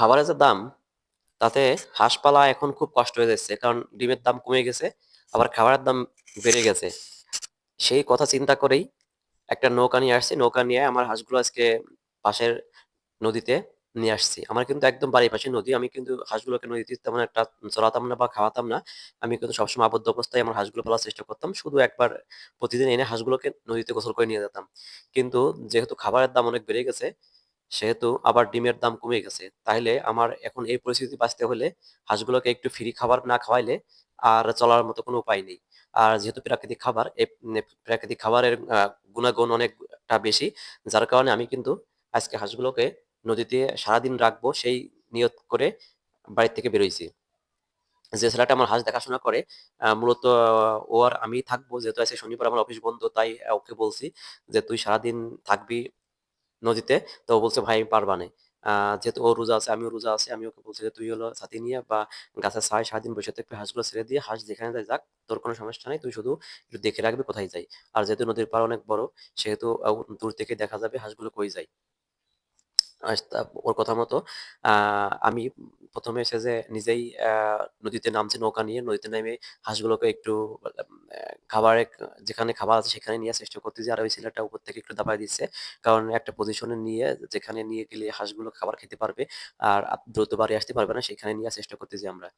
খাবারের যে দাম, তাতে হাঁস-পালা এখন খুব কষ্ট হয়ে যাচ্ছে। কারণ ডিমের দাম কমে গেছে, আবার খাবারের দাম বেড়ে গেছে। সেই কথা চিন্তা করেই একটা নৌকা নিয়ে আসছি। নৌকা নিয়ে আমার হাঁসগুলো আজকে পাশের নদীতে নিয়ে আসছি। আমার কিন্তু একদম বাড়ির পাশে নদী। আমি কিন্তু হাঁসগুলোকে নদীতে তেমন একটা চড়াতাম না বা খাওয়াতাম না। আমি কিন্তু সবসময় আবদ্ধ অবস্থায় আমার হাঁসগুলো পালার চেষ্টা করতাম। শুধু একবার প্রতিদিন এনে হাঁসগুলোকে নদীতে গোসল করে নিয়ে যেতাম। কিন্তু যেহেতু খাবারের দাম অনেক বেড়ে গেছে, সেহেতু আবার ডিমের দাম কমে গেছে। তাহলে আমার এখন এই পরিস্থিতি বাঁচতে হলে হাঁসগুলোকে একটু ফ্রি খাবার না খাওয়াইলে আর চলার মতো কোনো উপায় নেই। আর যেহেতু প্রাকৃতিক খাবার, এই প্রাকৃতিক খাবারের গুণাগুণ অনেকটা বেশি। যার কারণে আমি কিন্তু আজকে হাঁসগুলোকে নদীতে সারাদিন রাখব সেই নিয়ত করে বাড়ি থেকে বেরোইছি। যে ছেলেটা আমার হাঁস দেখাশোনা করে মূলত ও আর আমি থাকব। যেহেতু আজকে শনিবার আমার অফিস বন্ধ তাই ওকে বলছি যে, "তুই সারাদিন থাকবি নদীতে।" তো বলছে, "ভাই আমি পারবানে।" আহ যেহেতু ও রোজা আছে, আমিও রোজা আছে আমি ওকে বলছি যে, "তুই হলো ছাতি নিয়ে বা গাছের সাত দিন বসে থাকবে হাঁসগুলো ছেড়ে দিয়ে হাঁস যেখানে যায় যাক। তোর কোনো সমস্যা নেই তুই শুধু একটু দেখে রাখবি কোথায় যাই আর যেহেতু নদীর পাড় অনেক বড় সেহেতু দূর থেকে দেখা যাবে হাঁসগুলো কই যায়। ওর কথা মতো আমি ১ম এ এসে যে নিজেই নদীতে নামছি নৌকা নিয়ে। নদীতে নেমে হাঁসগুলোকে একটু খাবারে যেখানে খাবার আছে সেখানে নেয়ার চেষ্টা করতেছি। আর ওই ছেলেটা উপর থেকে একটু দাবায় দিচ্ছে। কারণ একটা পজিশনে নিয়ে, যেখানে নিয়ে গেলে হাঁসগুলো খাবার খেতে পারবে আর দ্রুত বাড়ি আসতে পারবে না, সেখানে নেয়ার চেষ্টা করতেছি আমরা।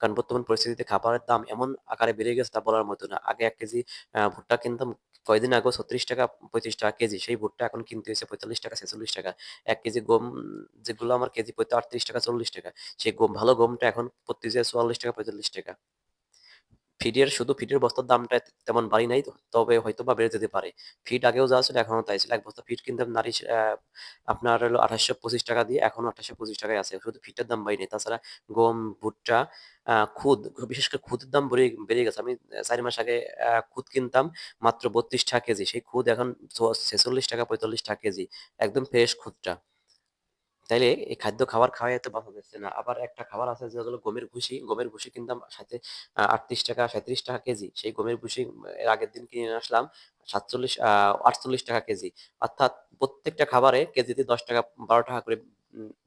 কারণ বর্তমান পরিস্থিতিতে খাবারের দাম এমন আকারে বেড়ে গেছে তা বলার মতো না। আগে এক কেজি ভুট্টা কিনতাম কয়েকদিন আগে ছত্রিশ টাকা, পঁয়ত্রিশ টাকা কেজি। সেই ভুট্টা এখন কিনতে হয়েছে পঁয়তাল্লিশ টাকা ৳৪৫ ৳৪৬ ১ কেজি গম যেগুলো আমার কেজি পড়তো ৳৩৮ ৳৪০ সেই গম ভালো গমটা এখন পড়তেছে ৳৪৪ ৳৪৫ ফিডের শুধু ফিডের বস্তার দামটা তেমন বাড়ি নাই। তবে হয়তো বা বেড়ে যেতে পারে। ফিড আগেও যা ছিল এখনও তাই ছিল। ১ বস্তা ফিড কিনতাম নারিশ আ আপনার হলো ৳২৮২৫ দিয়ে এখন ৳২৮২৫ টাকায় আছে। শুধু ফিডটার দাম বাড়ে নাই। তাছাড়া গম, ভুট্টা, খুদ, বিশেষ করে খুদের দাম বেড়ে বেড়ে গেছে। আমি ৪ মাস আগে খুদ কিনতাম মাত্র ৳৩২ কেজি। সেই খুদ এখন ছেচল্লিশ টাকা পঁয়তাল্লিশ টাকা কেজি। একদম ফ্রেশ খুদটা। তাইলে এই খাদ্য খাবার খাওয়ায় তো বাঁচা যাচ্ছে না। আবার একটা খাবার আছে যে হলো গমের ভুসি। গমের ভুসি কিনতাম সাথে আ ৳৩৮ ৳৩৭ কেজি। সেই গমের ভুসি, এর আগের দিন কিনে আসলাম ৪৭ আ ৳৪৮ কেজি। অর্থাৎ প্রত্যেকটা খাবারে কেজিতে ৳১০ ৳১২ করে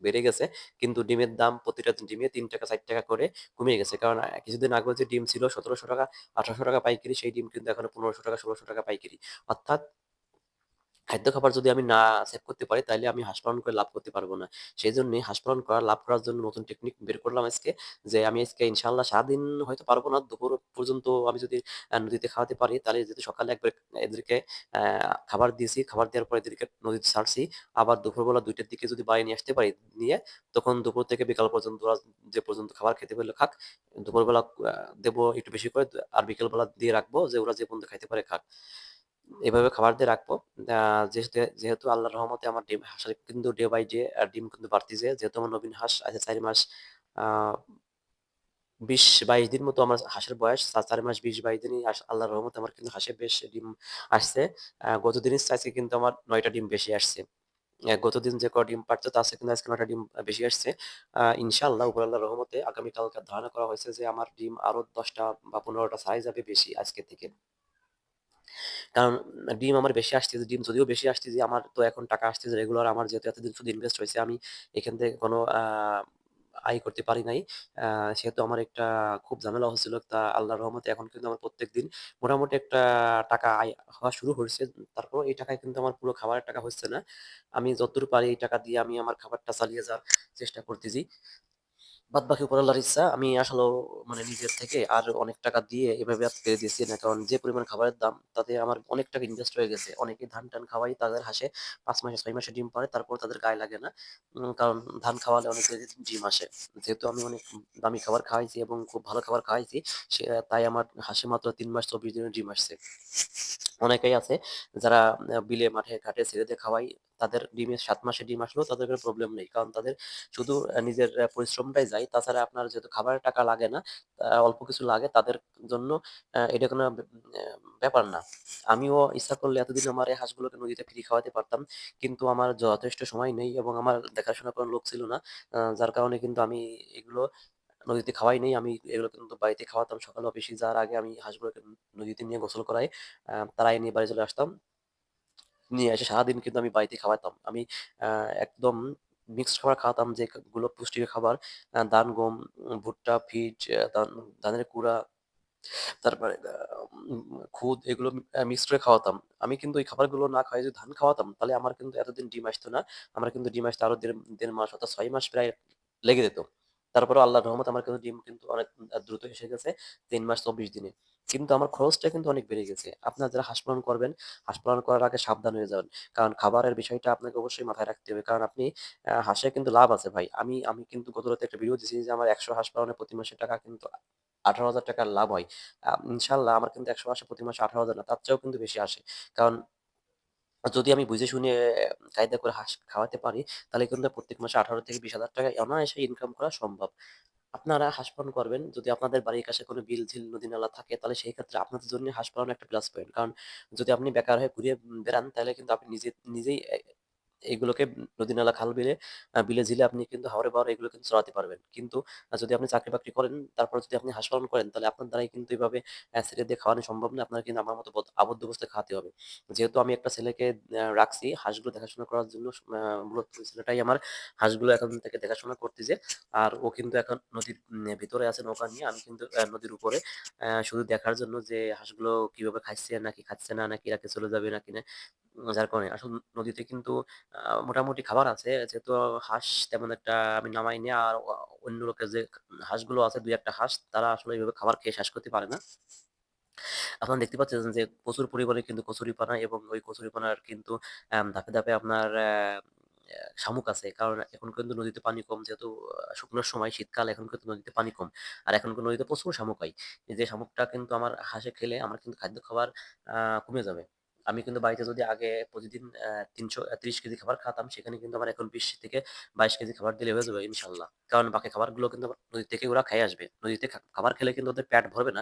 বেড়ে গেছে। কিন্তু ডিমের দাম প্রতিটা ডিমে ৳৩ ৳৪ করে কমে গেছে। কারণ কিছুদিন আগে যে ডিম ছিল ৳১৭০০ ৳১৮০০ পাইকারি, সেই ডিম কিন্তু এখন পনেরোশো টাকা, ষোলোশো টাকা পাইকারি। অর্থাৎ খাদ্য খাবার যদি আমি না সেভ করতে পারি তাহলে আমি হাঁস পালন করে লাভ করতে পারব না। সেজন্যই হাঁস পালন করা লাভ করার জন্য নতুন টেকনিক বের করলাম আজকে। যে আমি আজকে ইনশাল্লাহ সারাদিন হয়তো পারব না। দুপুর পর্যন্ত আমি যদি নদীতে খাওয়াতে পারি তাহলে যেহেতু সকালে একবার এদেরকে খাবার দিয়েছি। খাবার দেওয়ার পর এদেরকে নদীতে ছাড়ছি। আবার দুপুরবেলা দুইটার দিকে যদি বাড়ি নিয়ে আসতে পারি, নিয়ে তখন দুপুর থেকে বিকাল পর্যন্ত যে পর্যন্ত খাবার খেতে পারলে খাক। দুপুরবেলা দেবো একটু বেশি করে আর বিকেলবেলা দিয়ে রাখব যে ওরা যে পর্যন্ত খাইতে পারে খাক। এভাবে খাবার দিয়ে রাখব। যেহেতু যেহেতু আল্লাহর রহমতে আমার ডিম হাঁসের কিন্তু ডে বাই ডে ডিম কিন্তু বাড়তিছে। যেহেতু আমার নবীন হাঁস আছে ৪ মাস আ ২০-২২ দিন মতো আমার হাঁসের বয়স। চা ৪ মাস ২০-২২ দিনই আস আল্লাহর রহমতে আমার কিন্তু হাঁসে বেশ ডিম আসছে। আ গতদিনের চাইতে কিন্তু আমার ৯ টা ডিম বেশি আসছে। গতদিন যে কয় ডিম পাড়তো তার কিন্তু আজকে নয়টা ডিম বেশি আসছে। আ ইনশাআল্লাহ উপর আল্লাহর রহমতে আগামীকালকে ধারণা করা হয়েছে যে আমার ডিম আরও দশটা বা ১৫ টা ছাড়াই যাবে বেশি আজকে থেকে। কারণ ডিম আমার বেশি আসতেছে। ডিম যদিও বেশি আসতেছে, আমার তো এখন টাকা আসতেছে রেগুলার। আমার যেহেতু এতদিন শুধু ইনভেস্ট হয়েছে আমি এখান থেকে কোনো আয় করতে পারি নাই। সেহেতু আমার একটা খুব ঝামেলা হয়েছিল তা আল্লাহর রহমতে এখন কিন্তু আমার প্রত্যেকদিন মোটামুটি একটা টাকা আয় হওয়া শুরু হয়েছে তারপর এই টাকায় কিন্তু আমার পুরো খাবারের টাকা হচ্ছে না। আমি যতদূর পারি এই টাকা দিয়ে আমি আমার খাবারটা চালিয়ে যাওয়ার চেষ্টা করতেছি। বাদবাকি উপর আল্লাহর ইচ্ছা। আমি আসলেও মানে নিজের থেকে আর অনেক টাকা দিয়ে এভাবে ছেড়ে দিচ্ছি না। কারণ যে পরিমাণ খাবারের দাম, তাতে আমার অনেক টাকা ইনভেস্ট হয়ে গেছে। অনেকে ধান-টান খাওয়াই, তাদের হাসে পাঁচ মাসে, ছয় মাসে ডিম পাড়ে, তারপর তাদের গায়ে লাগে না। কারণ ধান খাওয়ালে অনেক ডিম আসে। যেহেতু আমি অনেক দামি খাবার খাওয়াইছি এবং খুব ভালো খাবার খাওয়াইছি, সে, তাই আমার হাসে মাত্র তিন মাস ২৪ দিনে ডিম আসছে। অনেকেই আছে যারা বিলে মাঠে, ঘাটে ছেড়ে দিয়ে খাওয়াই তাদের ডিমের সাত মাসে ডিম আসলেও তাদের কোনো প্রবলেম নেই। কারণ তাদের শুধু নিজের পরিশ্রমটাই যায়। তাছাড়া আপনার যেহেতু খাবারের টাকা লাগে না, অল্প কিছু লাগে তাদের জন্য এটা কোনো ব্যাপার না। আমিও ইচ্ছা করলে এতদিন আমার এই হাঁসগুলোকে নদীতে ফ্রি খাওয়াতে পারতাম। কিন্তু আমার যথেষ্ট সময় নেই এবং আমার দেখাশোনা করার লোক ছিল না। যার কারণে কিন্তু আমি এগুলো নদীতে খাওয়াই নেই আমি এগুলো কিন্তু বাড়িতে খাওয়াতাম। সকালে অফিসে যাওয়ার আগে আমি হাঁসগুলোকে নদীতে নিয়ে গোসল করাই। তাড়াইয়ে নিয়ে বাড়ি চলে আসতাম। নিয়ে এসে সারাদিন কিন্তু আমি বাড়িতে খাওয়াতাম। আমি একদম মিক্সড খাবার খাওয়াতাম যেগুলো পুষ্টিকর খাবার ধান, গম, ভুট্টা, ফিট, ধানের কুড়া তারপরে খুদ এগুলো আ মিক্সড করে খাওয়াতাম। আমি কিন্তু এই খাবারগুলো না খাইয়ে যদি ধান খাওয়াতাম, তাহলে আমার কিন্তু এতদিন ডিম আসতো না। আমার কিন্তু ডিম আসতে আরও ১.৫ ১.৫ মাস অর্থাৎ ছয় মাস প্রায় লেগে যেত। তারপরেও আল্লাহর রহমত আমার কিন্তু ডিম কিন্তু অনেক দ্রুত এসে গেছে তিন মাস ২৪ দিনে। কিন্তু আমার খরচটা কিন্তু অনেক বেড়ে গেছে। আপনারা যারা হাঁস পালন করবেন, হাঁস পালন করার আগে সাবধান হয়ে যাবেন। কারণ খাবারের বিষয়টা আপনাকে অবশ্যই মাথায় রাখতে হবে। কারণ আপনি হাঁসে কিন্তু লাভ আছে ভাই। আমি আমি কিন্তু গতরাতে একটা ভিডিও দিছি যে আমার ১০০ হাঁস পালনে প্রতি মাসে টাকা কিন্তু ৳১৮,০০০ লাভ হয়। আ ইনশাআল্লাহ আমার কিন্তু ১০০ হাঁসে প্রতি মাসে ১৮,০০০ না তার চেয়েও কিন্তু বেশি আসে। কারণ যদি আমি বুঝে শুনে কায়দা করে হাঁস খাওয়াতে পারি, তাহলে কিন্তু প্রত্যেক মাসে ১৮ থেকে ২০,০০০ টাকা অনায়াসে ইনকাম করা সম্ভব। আপনারা হাঁস পালন করবেন, যদি আপনাদের বাড়ির কাছে কোনো বিল-ঝিল, নদী-নালা থাকে, তাহলে সেই ক্ষেত্রে আপনাদের জন্য হাঁস পালন একটা প্লাস পয়েন্ট। কারণ যদি আপনি বেকার হয়ে ঘুরে বেড়ান, তাহলে কিন্তু আপনি নিজে নিজেই এগুলোকে নদী-নালা, খাল-বিলে বিলে-ঝিলে আপনি কিন্তু হাওরে-বাওরে এগুলো কিন্তু চরাতে পারবেন। কিন্তু যদি আপনি চাকরি-বাকরি করেন, তারপরে যদি আপনি হাঁস পালন করেন, তাহলে আপনার দ্বারাই কিন্তু এভাবে অ্যা ছেড়ে দিয়ে খাওয়ানো সম্ভব না। আপনার কিন্তু আমার মতো আবদ্ধ অবস্থায় খাওয়াতে হবে। যেহেতু আমি একটা ছেলেকে রাখছি হাঁসগুলো দেখাশোনা করার জন্য মূলত ছেলেটাই আমার হাঁসগুলো এখন থেকে দেখাশোনা করতেছে। আর ও কিন্তু এখন নদীর ভিতরে আছে নৌকা নিয়ে। আমি কিন্তু নদীর উপরে শুধু দেখার জন্য যে হাঁসগুলো কীভাবে খাচ্ছে নাকি খাচ্ছে না, নাকি রেখে চলে যাবে নাকি না। যার কারণে আসলে নদীতে কিন্তু মোটামুটি খাবার আছে। যেহেতু হাঁস তেমন একটা আমি নামাইনি। আর অন্য লোকের যে হাঁসগুলো আছে ২-১ টা হাঁস তারা আসলে এভাবে খাবার খেয়ে শেষ করতে পারে না। আপনারা দেখতে পাচ্ছেন যে প্রচুর পরিমাণে কিন্তু কচুরিপানা এবং ওই কচুরিপানার কিন্তু ধাপে, ধাপে আপনার শামুক আছে। কারণ এখন কিন্তু নদীতে পানি কম যেহেতু শুকনোর সময় শীতকাল এখন কিন্তু নদীতে পানি কম। আর এখন কিন্তু নদীতে প্রচুর শামুক হয়। যে শামুকটা কিন্তু আমার হাঁসে খেলে আমার কিন্তু খাদ্য খাবার কমে যাবে। আমি কিন্তু বাড়িতে যদি আগে প্রতিদিন তিনশো ত্রিশ কেজি খাবার খাতাম সেখানে কিন্তু আমার এখন ২০ থেকে ২২ কেজি খাবার দিলে হয়ে যাবে ইনশাল্লাহ কারণ বাকি খাবারগুলো কিন্তু নদী থেকে ওরা খেয়ে আসবে। নদীতে খাবার খেলে কিন্তু ওদের পেট ভরবে না।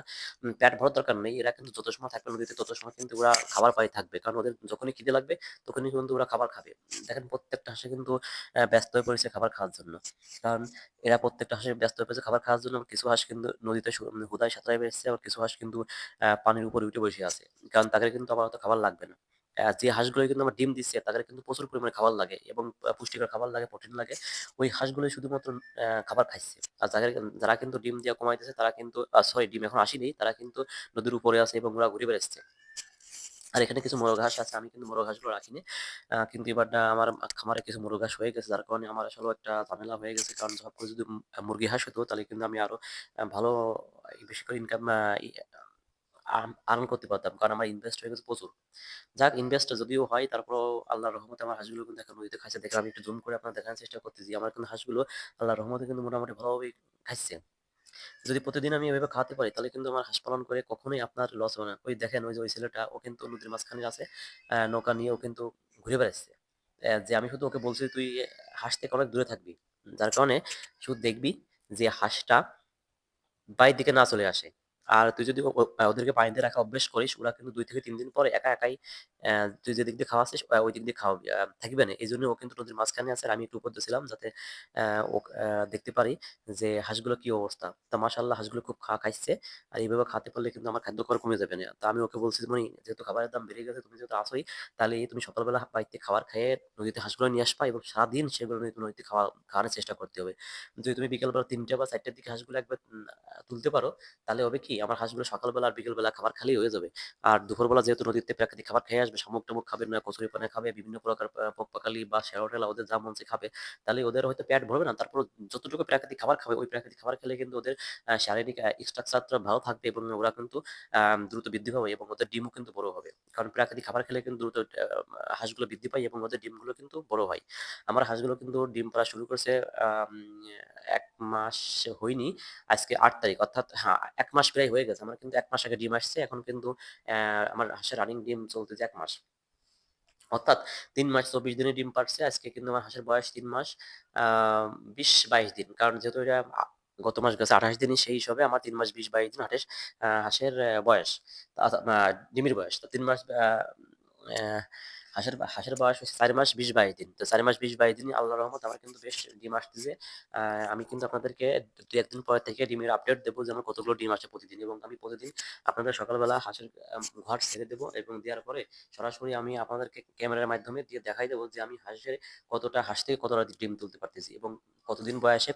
পেট ভরার দরকার নেই। এরা কিন্তু যত সময় থাকবে নদীতে তত সময় কিন্তু ওরা খাবার পায়ে থাকবে। কারণ ওদের যখনই খিদে লাগবে তখনই কিন্তু ওরা খাবার খাবে। দেখেন প্রত্যেকটা হাঁসে কিন্তু ব্যস্ত হয়ে পড়েছে খাবার খাওয়ার জন্য। কারণ এরা প্রত্যেকটা হাঁসে ব্যস্ত হয়ে পড়েছে খাবার খাওয়ার জন্য। কিছু হাঁস কিন্তু নদীতে হুদায় সাঁতরায় বেড়াচ্ছে, আবার কিছু হাঁস কিন্তু পানির উপরে উঠে বসে আছে। কারণ তাদের কিন্তু আপাতত খাবার লাগবে না। যে হাঁসগুলো কিন্তু আমার ডিম দিচ্ছে তাদের কিন্তু প্রচুর পরিমাণে খাবার লাগে এবং পুষ্টিকর খাবার লাগে, প্রোটিন লাগে। ওই হাঁসগুলোই শুধুমাত্র খাবার খাইছে। আর যাদের যারা কিন্তু ডিম দিয়া কমাইতেছে তারা কিন্তু সরি ডিম এখন আসেনি। তারা কিন্তু নদীর উপরে আছে এবং ওরা ঘুরে বেড়াচ্ছে। আর এখানে কিছু মোরগ ঘাস আছে। আমি কিন্তু মোরগ হাঁসগুলো রাখিনি। কিন্তু এবার আমার খামারে কিছু মোরগ ঘাস হয়ে গেছে। যার কারণে আমার আসলে একটা ঝামেলা হয়ে গেছে। কারণ করে যদি মুরগি হাঁস হতো তাহলে কিন্তু আমি আরও ভালো বেশি করে ইনকাম আর্ন করতে পারতাম। কারণ আমার ইনভেস্ট হয়ে গেছে প্রচুর। যাক ইনভেস্ট যদিও হয় তারপর আল্লাহর রহমতে আমার হাঁসগুলো কিন্তু এখন নদীতে খাইছে দেখে আমি একটু জুম করে আপনার দেখানোর চেষ্টা করতেছি। আমার কিন্তু হাঁসগুলো আল্লাহর রহমতে কিন্তু মোটামুটি ভালোভাবেই খাইছে। যদি প্রতিদিন আমি এভাবে খাওয়াতে পারি, তাহলে কিন্তু আমার হাঁস পালন করে কখনোই আপনার লস হবে না। ওই দেখেন, ওই যে, ওই ছেলেটা, ও কিন্তু নদীর মাঝখানে আছে। নৌকা নিয়ে ও কিন্তু ঘুরে বেড়াচ্ছে। যে, আমি শুধু ওকে বলছি, তুই হাঁস থেকে অনেক দূরে থাকবি। যার কারণে শুধু দেখবি যে, হাঁসটা বাড়ির দিকে না চলে আসে। আর তুই যদি ওদেরকে পানি দিয়ে রাখা অভ্যাস করিস, ওরা কিন্তু ২ থেকে ৩ দিন পরে একা একাই তুই যেদিক দিয়ে খাওয়াচ্ছিস আ ওই দিক দিয়ে খাওয়াবি আ থাকবে না। এজন্য ও কিন্তু নদীর মাঝখানে আছে আমি একটু উপর দিয়ে ছিলাম যাতে ও দেখতে পারি যে হাঁসগুলোর কি অবস্থা। তো মাশাআল্লাহ হাঁসগুলো খুব খা খাইছে। আর এইভাবে খাওয়াতে পারলে কিন্তু আমার খাদ্য খরচ কমে যাবে না। তো আমি ওকে বলছি, "তুমি যেহেতু খাবারের দাম বেড়ে গেছে, তুমি যেহেতু আছোই, তাহলে তুমি সকালবেলা বাড়িতে খাবার খেয়ে নদীতে হাঁসগুলো নিয়ে আসবা এবং সারাদিন সেগুলো নদীতে খাওয়া খাওয়ানোর চেষ্টা করতে হবে। যদি তুমি বিকালবেলা ৩টা বা ৪টার দিকে হাঁসগুলো একবার তুলতে পারো তাহলে হবে কি আমার হাঁসগুলো সকালবেলা আর বিকেলবেলা খাবার খালি হয়ে যাবে। আর দুপুরবেলা যেহেতু নদীতে প্রাকৃতিক খাবার খেয়ে আসবে, শামুক-টামুক খাবে না, কচুরি কচুরিপানা খাবে, বিভিন্ন প্রকার পকপাকালি বা শেওলা-টেলা ওদের যা মনসে খাবে। তাহলে ওদের হয়তো পেট ভরবে না। তারপর যতটুকু প্রাকৃতিক খাবার খাবে, ওই প্রাকৃতিক খাবার খেলে কিন্তু ওদের শারীরিক স্ট্রাকচারটা ভালো থাকবে এবং ওরা কিন্তু দ্রুত বৃদ্ধি পাবে এবং ওদের ডিমও কিন্তু বড় হবে। কারণ প্রাকৃতিক খাবার খেলে কিন্তু দ্রুত হাঁসগুলো বৃদ্ধি পায় এবং ওদের ডিমগুলো কিন্তু বড় হয়। আমার হাঁসগুলো কিন্তু ডিম পাড়া শুরু করছে ১ মাস হয়নি। আজকে ৮ তারিখ অর্থাৎ হ্যাঁ, ১ মাস প্রায় হয়ে গেছে। আমার কিন্তু এক মাস আগে ডিম আসছে। এখন কিন্তু আমার হাঁসের রানিং ডিম চলতেছে এক মাস। অর্থাৎ ৩ মাস ২৪ দিনে ডিম পাড়ছে। আজকে কিন্তু আমার হাঁসের বয়স তিন মাস আ ২০-২২ দিন। কারণ যেহেতু এটা গত মাস গেছে ২৮ দিনই সেই হিসাবে আমার তিন মাস বিশ, বাইশ দিন আঠাশ হাঁসের বয়স। ডিমির বয়স। তো তিন মাস হাঁসের হাঁসের বয়স হচ্ছে ৪ মাস বিশ বাইশ দিন। তো চার মাস বিশ বাইশ দিন আল্লাহ রহমত আমার কিন্তু বেশ ডিম আসতেছে। আমি কিন্তু আপনাদেরকে ২-১ দিন পর থেকে ডিমের আপডেট দেবো যে আমার কতগুলো ডিম আসে প্রতিদিন এবং আমি প্রতিদিন আপনাদের সকালবেলা হাঁসের ঘর ছেড়ে দেবো এবং দেওয়ার পরে সরাসরি আমি আপনাদেরকে ক্যামেরার মাধ্যমে দিয়ে দেখাই দেবো যে আমি হাঁসের কতটা, হাঁস থেকে কতটা ডিম তুলতে পারতেছি এবং কতদিন বয়সে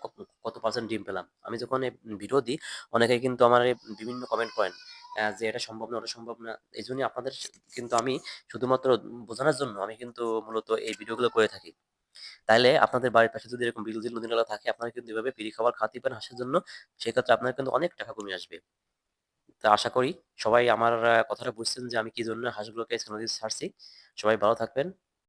কত পার্সেন্ট ডিম পেলাম। আমি যখন ভিডিও দিই, অনেকেই কিন্তু আমার বিভিন্ন কমেন্ট করেন যে এটা সম্ভব না, ওটা সম্ভব না। এই জন্য আপনাদের কিন্তু আমি শুধুমাত্র বোঝানোর জন্য আমি কিন্তু মূলত এই ভিডিওগুলো করে থাকি। তাহলে আপনাদের বাড়ির পাশে যদি এরকম বিল-টিল নদী-নালা থাকে আপনারা কিন্তু এভাবে ফ্রি খাবার খাতে পারেন হাঁসের জন্য। সেক্ষেত্রে আপনার কিন্তু অনেক টাকা কমে আসবে। তো আশা করি সবাই আমার কথাটা বুঝছেন যে আমি কি জন্য হাঁসগুলোকে নদী ছাড়ছি। সবাই ভালো থাকবেন।